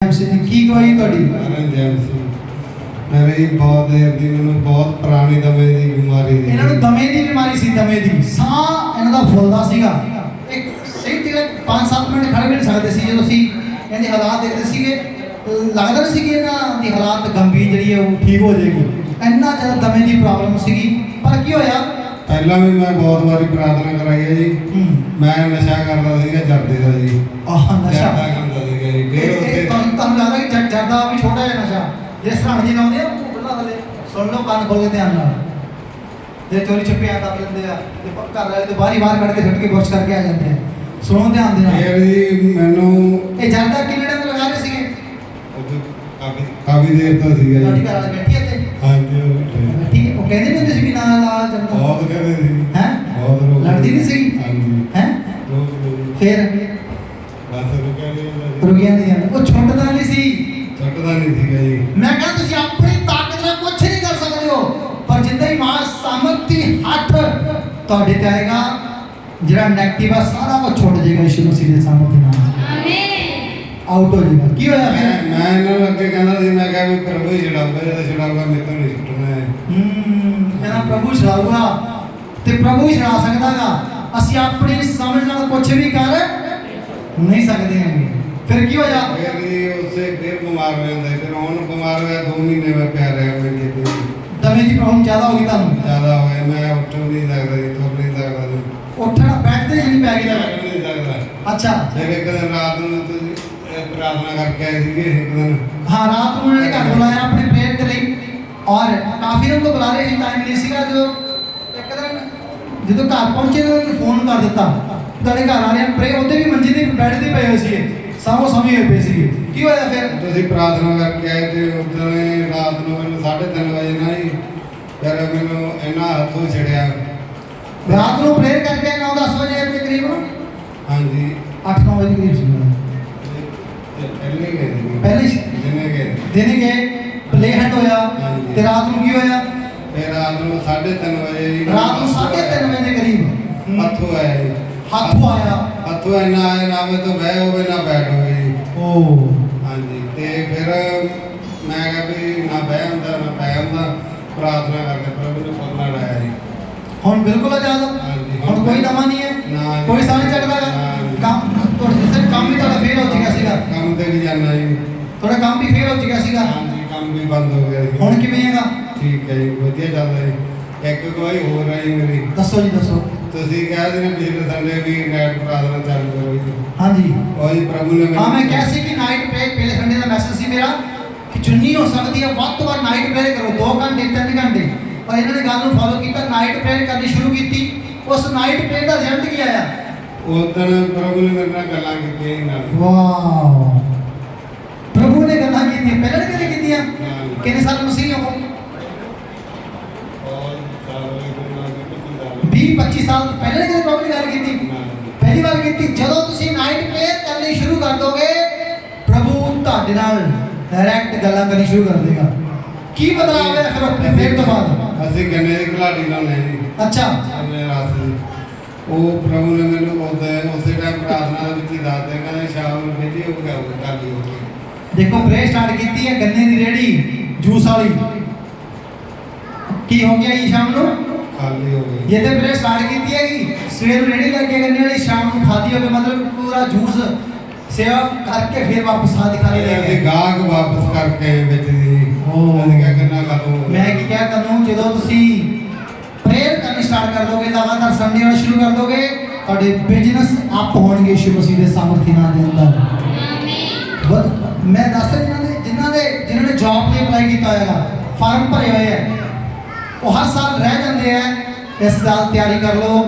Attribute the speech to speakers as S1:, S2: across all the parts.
S1: MC ਦੀ ਕੀ ਗਵਾਹੀ ਤੁਹਾਡੀ?
S2: ਜੈਮ ਸਿੰਘ। ਮੇਰੇ ਬਹੁਤ ਦੇਰ ਦੀ ਮੈਨੂੰ ਬਹੁਤ ਪੁਰਾਣੀ ਦਮੇ ਦੀ ਬਿਮਾਰੀ ਦੀ
S1: ਇਹਨਾਂ ਨੂੰ ਦਮੇ ਦੀ ਬਿਮਾਰੀ ਸੀ ਦਮੇ ਦੀ। ਸਾਹ ਇਹਨਾਂ ਦਾ ਫੁੱਲਦਾ ਸੀਗਾ। ਇੱਕ ਸਹੀ ਜਗ੍ਹਾ 5-7 ਮਿੰਟ ਖੜੇ ਵੀ ਨਹੀਂ ਸਕਦੇ ਸੀ ਜਦੋਂ ਅਸੀਂ ਇਹਦੇ ਹਾਲਾਤ ਦੇਖਦੇ ਸੀਗੇ। ਲੱਗਦਾ ਨਹੀਂ ਸੀ ਕਿ ਇਹਨਾਂ ਦੀ ਹਾਲਾਤ ਗੰਭੀਰ ਜਿਹੜੀ ਹੈ ਉਹ ਠੀਕ ਹੋ ਜਾਏਗੀ। ਇੰਨਾ ਜ਼ਿਆਦਾ ਦਮੇ ਦੀ ਪ੍ਰੋਬਲਮ ਸੀਗੀ। ਪਰ ਕੀ ਹੋਇਆ?
S2: ਪਹਿਲਾਂ ਵੀ ਮੈਂ ਬਹੁਤ ਵਾਰੀ ਪ੍ਰਾਰਥਨਾ ਕਰਾਈ ਹੈ ਜੀ। ਮੈਂ ਨਸ਼ਾ ਕਰਦਾ ਸੀਗਾ ਜਰਦੇ
S1: ਲੱਗਦਾ ਕਿ ਜੱਟ ਜਰਦਾ ਵੀ ਛੋਟਾ ਜਿਹਾ ਨਸ਼ਾ। ਜਿਸ ਤਰ੍ਹਾਂ ਜੀ ਲਾਉਂਦੇ ਆ ਉਹ ਬੁੱਲਾ ਥੱਲੇ ਸੁਣ ਲਓ ਕੰਨ ਖੋਲ ਕੇ ਧਿਆਨ ਨਾਲ। ਜੇ ਚੋਰੀ ਛੁਪਿਆ ਦੱਬ ਲੈਂਦੇ ਆ। ਤੇ ਘਰ ਵਾਲੇ ਤੇ ਬਾਹਰੀ ਬਾਹਰ ਕੱਢ ਕੇ ਸੁੱਟ ਕੇ ਬੁਰਸ਼ ਕਰਕੇ ਆ ਜਾਂਦੇ ਆ। ਸੁਣੋ ਧਿਆਨ ਦੇ ਨਾਲ।
S2: ਫਿਰ ਜੀ ਮੈਨੂੰ
S1: ਇਹ ਜਰਦਾ ਕਿੰਨੇ ਟਾਈਮ ਲਗਾ ਰਹੇ ਸੀਗੇ?
S2: ਕਾਫੀ ਕਾਫੀ ਦੇਰ ਤੋਂ ਸੀਗਾ
S1: ਤੁਹਾਡੀ
S2: ਜੀ
S1: ਘਰ ਵਾਲੇ ਬੈਠੀ ਇੱਥੇ?
S2: ਹਾਂਜੀ।
S1: ਠੀਕ ਹੈ। ਉਹ ਕਹਿੰਦੇ ਨਹੀਂ ਹੁੰਦੇ ਸੀ ਵੀ ਨਾ ਲਾ ਜਰਦਾ
S2: ਬਹੁਤ ਕਹਿੰਦੇ ਸੀ।
S1: ਹੈਂ?
S2: ਬਹੁਤ ਰੋਕ
S1: ਲੜਦੀ ਨਹੀਂ ਸੀ?
S2: ਹਾਂਜੀ।
S1: ਹੈ। ਫਿਰ?
S2: ਬਸ ਰੁਕਿਆ ਨਹੀਂ।
S1: ਰੁਕਿਆ ਨਹੀਂ ਜਾਂਦਾ ਉਹ ਛੁੱਟਦਾ ਨਹੀਂ ਸੀ
S2: ਛੱਡਦਾ ਨਹੀਂ ਸੀਗਾ ਜੀ।
S1: ਮੈਂ ਕਹਿੰਦਾ ਤੁਸੀਂ ਆਪਣੀ ਤਾਕਤ ਨਾਲ ਕੁਝ ਨਹੀਂ ਕਰ ਸਕਦੇ ਹੋ। ਪਰ ਜਿੱਦਾਂ ਹੀ ਮਾਂ ਸਾਮਰਥੀ ਹੱਥ ਤੁਹਾਡੇ ਤੇ ਆਏਗਾ ਜਿਹੜਾ ਨੈਗੇਟਿਵ ਆ ਸਾਰਾ ਕੁਝ ਛੁੱਟ ਜਾਏਗਾ ਯਿਸੂ ਮਸੀਹ ਦੇ ਸਾਮਰਥੀ ਨਾਲ। ਆਊਟ ਹੋ ਜਾਏਗਾ। ਕੀ ਹੋਇਆ
S2: ਮੈਂ
S1: ਫਿਰ?
S2: ਮੈਂ ਇਹਨਾਂ ਨੂੰ ਅੱਗੇ ਕਹਿੰਦਾ ਸੀ ਮੈਂ ਕਿਹਾ ਵੀ ਪ੍ਰਭੂ ਹੀ ਛਡਾਊਗਾ ਜਦੋਂ ਛਡਾਊਗਾ ਮੇਰੇ ਤੋਂ ਨਹੀਂ ਛੁੱਟਣਾ ਹੈ
S1: ਹੂੰ ਕਹਿੰਦਾ ਪ੍ਰਭੂ ਛੜਾਊਗਾ ਤੇ ਪ੍ਰਭੂ ਹੀ ਛੜਾ ਸਕਦਾਗਾ। ਅਸੀਂ ਆਪਣੀ ਸਮਝ ਨਾਲ ਕੁਝ ਵੀ ਕਰ ਨਹੀਂ ਸਕਦੇ ਹੈਗੇ। ਫਿਰ ਕੀ ਹੋਇਆ?
S2: ਫਿਰ ਜੀ ਉਸੇ ਫਿਰ ਬਿਮਾਰ ਹੋ ਜਾਂਦਾ ਸੀ। ਫਿਰ ਹੁਣ ਬਿਮਾਰ ਹੋਇਆ 2 ਮਹੀਨੇ ਮੈਂ ਪਿਆ ਰਿਹਾ ਮੇਰੇ ਤੇ
S1: ਦਮੇ ਦੀ ਪ੍ਰੋਬਲਮ ਜ਼ਿਆਦਾ ਹੋ ਗਈ ਤੁਹਾਨੂੰ?
S2: ਜ਼ਿਆਦਾ ਹੋਇਆ ਮੈਂ ਉੱਠ ਵੀ ਨਹੀਂ ਸਕਦਾ ਜੀ ਤੁਰ ਨਹੀਂ ਸਕਦਾ ਜੀ।
S1: ਉੱਠਣਾ ਬੈਠਦੇ ਜਿਹੜੀ ਪੈ ਗਈ
S2: ਬੈਠ ਵੀ ਨਹੀਂ ਸਕਦਾ।
S1: ਅੱਛਾ।
S2: ਫਿਰ ਇੱਕ ਦਿਨ ਰਾਤ ਨੂੰ ਤੁਸੀਂ ਪ੍ਰਾਰਥਨਾ ਕਰਕੇ ਆਏ ਸੀਗੇ ਇੱਕ ਦਿਨ।
S1: ਹਾਂ ਰਾਤ ਨੂੰ ਉਹਨਾਂ ਨੇ ਘਰ ਬੁਲਾਇਆ ਆਪਣੇ ਪ੍ਰੇਅਰ ਦੇ ਲਈ। ਔਰ ਕਾਫੀ ਲੋਕ ਬੁਲਾ ਰਹੇ ਸੀ ਟਾਈਮ ਨਹੀਂ ਸੀਗਾ ਜੋ ਇੱਕ ਦਿਨ ਜਦੋਂ ਘਰ ਪਹੁੰਚੇ ਤਾਂ ਉਹਨਾਂ ਨੂੰ ਫੋਨ ਕਰ ਦਿੱਤਾ। ਤੁਹਾਡੇ ਘਰ ਆ ਰਹੇ ਪ੍ਰੇ ਉਹਦੇ ਵੀ ਮੰਜੇ ਤੇ ਤੇ ਪਏ ਹੋਏ ਸੀਗੇ। ਸਾਹੋ ਸਾਹਮਣੇ ਹੋਏ ਪਏ ਸੀਗੇ। ਕੀ ਹੋਇਆ ਫਿਰ?
S2: ਤੁਸੀਂ ਪ੍ਰਾਰਥਨਾ ਕਰਕੇ ਆਏ ਤੇ ਉਦੋਂ ਰਾਤ ਨੂੰ ਮੈਨੂੰ 3:30 ਵਜੇ ਨਾ ਜੀ ਫਿਰ ਮੈਨੂੰ ਇੰਨਾ ਹੱਥੋਂ ਛੜਿਆ।
S1: ਰਾਤ ਨੂੰ ਪ੍ਰੇਅਰ ਕਰਕੇ 9-10 ਵਜੇ ਦੇ ਕਰੀਬ?
S2: ਹਾਂਜੀ।
S1: 8-9 ਵਜੇ ਕਰੀਬ ਸੀ
S2: ਪਹਿਲੇ ਗਏ
S1: ਪਹਿਲੇ ਹੀ?
S2: ਜਿੰਨੇ ਗਏ।
S1: ਦਿਨੇ ਗਏ ਪਲੇ ਹੈਡ ਹੋਇਆ। ਤੇ ਰਾਤ ਨੂੰ ਕੀ ਹੋਇਆ?
S2: ਫਿਰ ਰਾਤ ਨੂੰ 3:30 ਵਜੇ
S1: ਰਾਤ ਨੂੰ 3:30 ਵਜੇ ਦੇ ਕਰੀਬ।
S2: ਹੱਥੋਂ ਆਇਆ
S1: ਹੱਥੋਂ ਆਇਆ
S2: ਹੱਥੋਂ ਇੰਨਾ ਆਇਆ ਨਾ ਮੈਂ ਤੋਂ ਬਹਿ ਹੋਵੇ ਨਾ ਬੈਠ ਹੋਵੇ। ਜੀ
S1: ਓ।
S2: ਹਾਂਜੀ ਤੇ ਫਿਰ ਮੈਂ ਕਿਹਾ ਵੀ ਨਾ ਬਹਿ ਹੁੰਦਾ ਨਾ ਪੈ ਹੁੰਦਾ। ਪ੍ਰਾਰਥਨਾ ਕਰਕੇ ਪ੍ਰਭੂ ਨੇ ਫੁੱਲ ਲਾਇਆ ਜੀ।
S1: ਹੁਣ ਬਿਲਕੁਲ ਆਜ਼ਾਦ। ਹੋ
S2: ਹਾਂਜੀ।
S1: ਹੁਣ ਕੋਈ ਨਵਾਂ ਨਹੀਂ ਹੈ।
S2: ਨਾ।
S1: ਕੋਈ ਸਾਹ ਨਹੀਂ ਚੜਦਾ
S2: ਨਾ।
S1: ਕੰਮ ਤੁਹਾਡੇ ਸਿਰ ਕੰਮ ਵੀ ਤੁਹਾਡਾ ਫੇਲ ਹੋ ਚੁੱਕਿਆ ਸੀਗਾ।
S2: ਕੰਮ ਤੇ ਵੀ ਜਾਣਾ ਜੀ।
S1: ਤੁਹਾਡਾ ਕੰਮ ਵੀ ਫੇਲ ਹੋ ਚੁੱਕਿਆ ਸੀਗਾ।
S2: ਹਾਂਜੀ ਕੰਮ ਵੀ ਬੰਦ ਹੋ ਗਿਆ ਜੀ।
S1: ਹੁਣ ਕਿਵੇਂ ਹੈਗਾ?
S2: ਠੀਕ ਹੈ ਜੀ ਵਧੀਆ ਚੱਲਦਾ ਜੀ। ਇੱਕ ਕੋਈ ਹੋਰ ਹੈ ਜੀ ਮੇਰੀ।
S1: ਦੱਸੋ ਜੀ ਦੱਸੋ।
S2: ਤੁਸੀਂ ਕਹਿ ਰਹੇ ਨੇ ਪਿਛਲੇ ਸੰਡੇ ਵੀ ਨੈਟ ਪ੍ਰਾਰਥਨਾ ਚਾਲੂ ਕਰੋ ਜੀ।
S1: ਹਾਂਜੀ।
S2: ਉਹ ਜੀ ਪ੍ਰਭੂ ਨੇ
S1: ਹਾਂ ਮੈਂ ਕਿਹਾ ਸੀ ਕਿ ਨਾਈਟ ਪ੍ਰੇਅਰ ਪਹਿਲੇ ਸੰਡੇ ਦਾ ਮੈਸੇਜ ਸੀ ਮੇਰਾ ਕਿ ਜਿੰਨੀ ਹੋ ਸਕਦੀ ਹੈ ਵੱਧ ਤੋਂ ਵੱਧ ਨਾਈਟ ਪ੍ਰੇਅਰ ਕਰੋ 2 ਘੰਟੇ 3 ਘੰਟੇ। ਪਰ ਇਹਨਾਂ ਨੇ ਗੱਲ ਨੂੰ ਫੋਲੋ ਕੀਤਾ ਨਾਈਟ ਪ੍ਰੇਅਰ ਕਰਨੀ ਸ਼ੁਰੂ ਕੀਤੀ। ਉਸ ਨਾਈਟ ਪ੍ਰੇਅਰ ਦਾ ਰਿਜ਼ਲਟ ਕੀ ਆਇਆ?
S2: ਉਦੋਂ ਪ੍ਰਭੂ ਨੇ ਮੇਰੇ ਨਾਲ ਗੱਲਾਂ ਕੀਤੀਆਂ ਨਾਲ।
S1: ਵਾਓ। ਪ੍ਰਭੂ ਨੇ ਗੱਲਾਂ ਕੀਤੀਆਂ ਪਹਿਲਾਂ ਕਦੇ ਕੀਤੀਆਂ। ਕਿੰਨੇ ਸਾਲ ਮਸੀਹ ਹੋ
S2: ਔਰ ਸਾਰੇ ਗੁਰਨਾਮ ਦੇ ਪਤੀ
S1: 20 25 ਸਾਲ ਪਹਿਲਾਂ ਨਹੀਂ ਪ੍ਰਭੂ ਨੇ ਗੱਲ ਕੀਤੀ।
S2: ਨਾਲ
S1: ਪਹਿਲੀ ਵਾਰ ਕੀਤੀ। ਜਦੋਂ ਤੁਸੀਂ ਨਾਈਟ ਪ੍ਰੇਅਰ ਕਰਨੀ ਸ਼ੁਰੂ ਕਰ ਦੋਗੇ ਪ੍ਰਭੂ ਤੁਹਾਡੇ ਨਾਲ ਡਾਇਰੈਕਟ ਗੱਲਾਂ ਕਰਨੀ ਸ਼ੁਰੂ ਕਰ ਦੇਗਾ। ਕੀ ਬਦਲਾਅ ਆਇਆ ਫਿਰ ਆਪਣੇ ਫੇਰ ਤੋਂ ਬਾਅਦ?
S2: ਅਸੀਂ ਗੰਨੇ ਦੀ ਘਲਾੜੀ ਲਾਉਣੇ ਜੀ।
S1: ਅੱਛਾ।
S2: ਆਪਣੇ ਰਾਤ ਉਹ ਪ੍ਰਭੂ ਨੇ ਮੈਨੂੰ ਉਹਦੇ ਉਸੇ ਟਾਈਮ ਪ੍ਰਾਰਥਨਾ ਦੇ ਵਿੱਚ ਹੀ ਦੱਸ ਦੇ ਕਹਿੰਦੇ ਸ਼ਾਮ ਨੂੰ ਗਿਆ ਉਹ ਕਰ ਲਿਓ
S1: ਦੇਖੋ ਪ੍ਰੇਅਰ ਸਟਾਰਟ ਕੀਤੀ ਹੈ ਗੰਨੇ ਦੀ ਰੇੜੀ ਜੂਸ ਵਾਲੀ। ਕੀ ਹੋ ਗਿਆ ਜੀ ਸ਼ਾਮ ਨੂੰ?
S2: ਖਾਲੀ ਹੋ ਗਈ।
S1: ਇਹ ਤੇ ਪ੍ਰੇਅਰ ਸਟਾਰਟ ਕੀਤੀ ਹੈਗੀ। ਸਵੇਰ ਨੂੰ ਰੇੜੀ ਲੱਗ ਕੇ ਗੰਨੇ ਵਾਲੀ ਸ਼ਾਮ ਨੂੰ ਖਾਦੀ ਹੋਵੇ ਮਤਲਬ ਪੂਰਾ ਜੂਸ ਸੇਵਾ ਕਰਕੇ ਫਿਰ ਵਾਪਸ ਆ ਦਿਖਾਈ ਦੇ
S2: ਅਸੀਂ
S1: ਗਏ।
S2: ਗਾਹਕ ਵਾਪਸ ਕਰਕੇ ਵਿੱਚ ਦੀ।
S1: ਓ।
S2: ਅਸੀਂ ਕਿਹਾ ਕਿੰਨਾ ਖਤਮ ਹੋ
S1: ਮੈਂ ਕੀ ਕਿਹਾ ਤੁਹਾਨੂੰ ਜਦੋਂ ਤੁਸੀਂ ਪ੍ਰੇਅਰ ਕਰਨੀ ਸਟਾਰਟ ਕਰ ਦੋਗੇ ਲਗਾਤਾਰ ਸੰਡੇ ਵਾਲਾ ਸ਼ੁਰੂ ਕਰ ਦੋਗੇ ਤੁਹਾਡੇ ਬਿਜ਼ਨਸ ਅਪ ਹੋਣਗੇ ਯਿਸੂ ਮਸੀਹ ਦੇ ਸਾਮਰਥੀ ਨਾਲ ਦੇ ਅੰਦਰ। ਵਧ- ਮੈਂ ਦੱਸ ਰਿਹਾ ਜਿਨ੍ਹਾਂ ਦੇ ਜਿਨ੍ਹਾਂ ਨੇ ਜੌਬ ਲਈ ਅਪਲਾਈ ਕੀਤਾ ਹੋਏਗਾ ਫਾਰਮ ਭਰੇ ਹੋਏ ਆ ਉਹ ਹਰ ਸਾਲ ਰਹਿ ਜਾਂਦੇ ਆ। ਇਸ ਸਾਲ ਤਿਆਰੀ ਕਰ ਲਓ।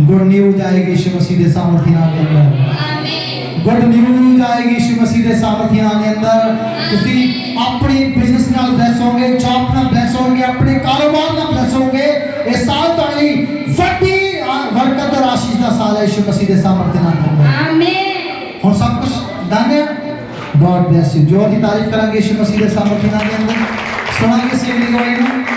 S1: ਗੁੱਡ ਨਿਊਜ਼ ਆਏਗੀ ਯਿਸੂ ਮਸੀਹ ਦੇ ਸਾਮਰਥੀ ਨਾਲ ਦੇ ਅੰਦਰ। ਗੁੱਡ ਨਿਊਜ਼ ਆਏਗੀ ਯਿਸੂ ਮਸੀਹ ਦੇ ਸਾਮਰਥੀ ਨਾਲ ਦੇ ਅੰਦਰ। ਤੁਸੀਂ ਆਪਣੀ ਬਿਜ਼ਨਸ ਨਾਲ ਬਲੈਸ ਹੋਗੇ ਜੌਬ ਨਾਲ ਬਲੈਸ ਹੋਗੇ ਆਪਣੇ ਕਾਰੋਬਾਰ ਨਾਲ ਬਲੈਸ ਹੋਗੇ ਇਹ ਸਾਲ ਤੁਹਾਡੇ ਲਈ ਵੱਡੀ ਬਰਕਤ ਔਰ ਆਸ਼ੀਸ਼ ਦਾ ਸਾਲ ਹੈ ਯਿਸੂ ਮਸੀਹ ਦੇ ਸਾਮਰਥੀ ਨਾਲ ਦੇ ਅੰਦਰ। ਹੁਣ ਸਭ ਕੁਝ ਡਨ ਹੈ। ਗੋਡ ਬlesਸ ਯੂ ਜੋ ਦੀ ਤਾਰੀਫ ਕਰਾਂਗੇ ਯਿਸੂ ਮਸੀਹ ਦੇ ਸਾਮਰਥੀ ਨਾਲ ਦੇ ਅੰਦਰ ਸੁਣਾਂਗੇ ਸੇਵ ਦੀ ਗਵਾਹੀ ਨੂੰ।